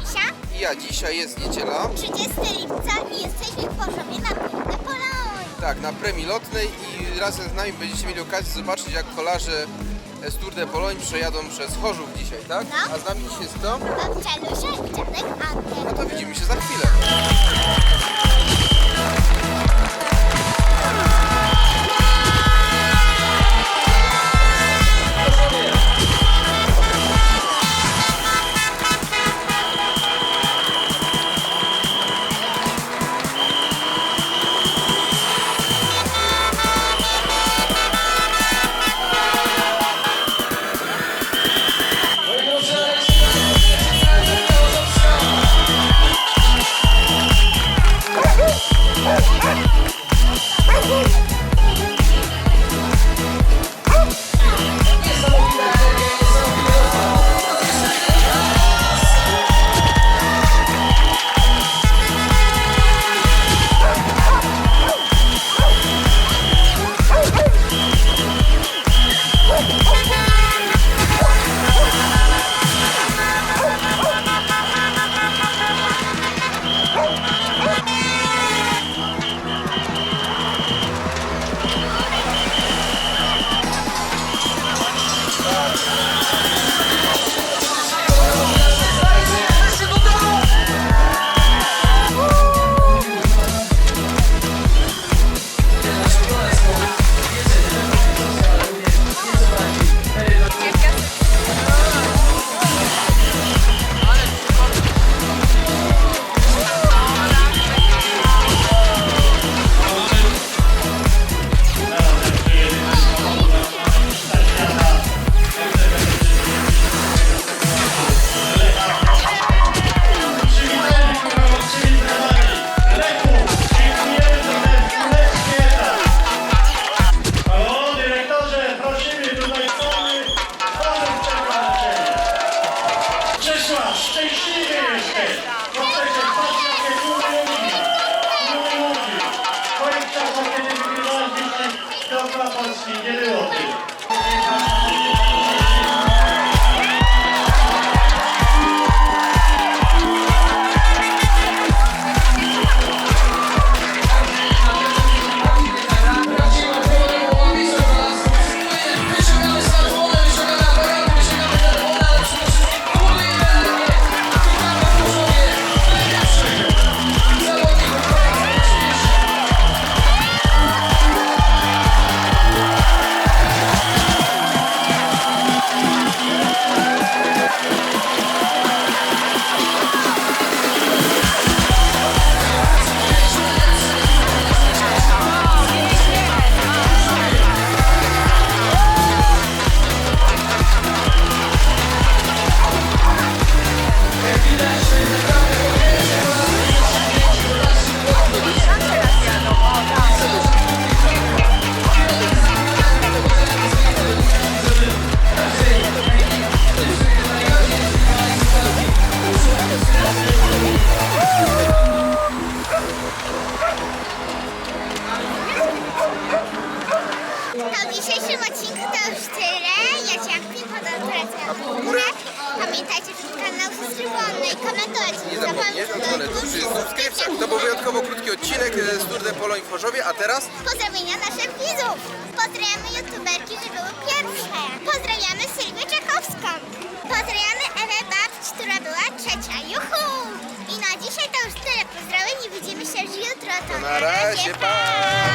Misia. I ja dzisiaj jest niedziela. 30 lipca i jesteśmy w Chorzowie na Piękne Poloń. Tak, na premii lotnej i razem z nami będziecie mieli okazję zobaczyć jak kolarze z Tour de Pologne przejadą przez Chorzów dzisiaj, tak? No. A z nami dzisiaj jest kto? Babcia Lusia i dziadek No Antek. to widzimy się za chwilę. आपण शिंगेले होते górę. Pamiętajcie, że kanał subskrybowany i komentować. Nie zapomnieć o dzwoneczku przy subskrypcjach. To był wyjątkowo krótki odcinek z Tour de Pologne w Chorzowie, a teraz Pozdrowienia naszych widzów. Pozdrawiamy youtuberki, że były pierwsze. Pozdrawiamy Sylwię Czakowską. Pozdrawiamy Ewę Babć, która była trzecia. Juhu! I na dzisiaj to już tyle pozdrowień i widzimy się już jutro. To na razie, pa!